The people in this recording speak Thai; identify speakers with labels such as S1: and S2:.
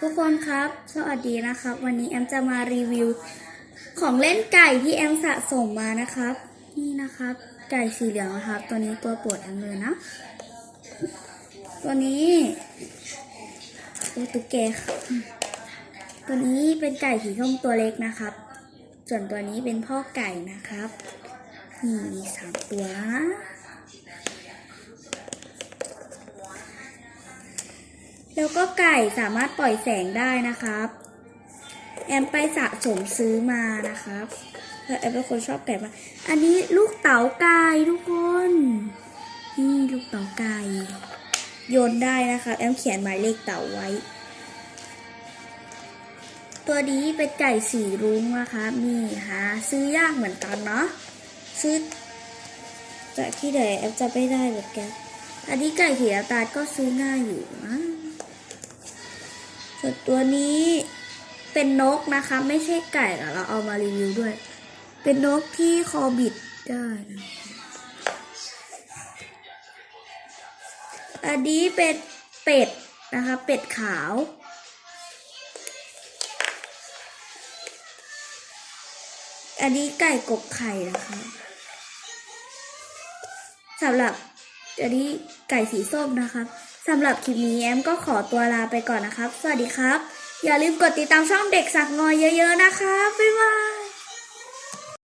S1: ทุกคนครับ สวัสดีนะครับ วันนี้แอมจะมารีวิว ของเล่นไก่ที่แอมสะสมมานะครับ นี่นะครับ ไก่สีเหลืองนะครับ ตัวนี้ตัวโปรดแอมเลยนะ ตัวนี้ตัวตุ๊กแกตัวนี้เป็นไก่สีส้มตัวเล็กนะครับ ส่วนตัวนี้เป็นพ่อไก่นะครับนี่มีสามตัวแล้วนะ แล้วก็ไก่สามารถปล่อยแสงได้นะครับ แอมไปสะสมซื้อมานะครับเพราะแอมเป็นคนชอบไก่มากอันนี้ลูกเต๋าไก่ทุกคน นี่ลูกเต๋าไก่โยนได้นะคะแอมเขียนหมายเลขเต๋าไว้ ตัวนี้เป็นไก่สีรุ้งนะคะนี่หาซื้อยากเหมือนกันเนาะซื้อจากที่ไหนแอมจะไม่ได้แบบแกนอันนี้ไก่สีน้ำตาก็ซื้อง่ายอยู่นะ ส่วนตัวนี้เป็นนกนะคะ ไม่ใช่ไก่เราเอามารีวิวด้วย เป็นนกที่คอบิดได้นะอันนี้เป็นเป็ดนะคะ เป็ดขาว อันนี้ไก่กบไข่นะคะสำหรับอันนี้ไก่สีส้มนะครับ สำหรับคลิปนี้แอมก็ขอตัวลาไปก่อนนะครับ สวัสดีครับ อย่าลืมกดติดตามช่องเด็กสักงอยเยอะ ๆ นะคะบ๊ายบาย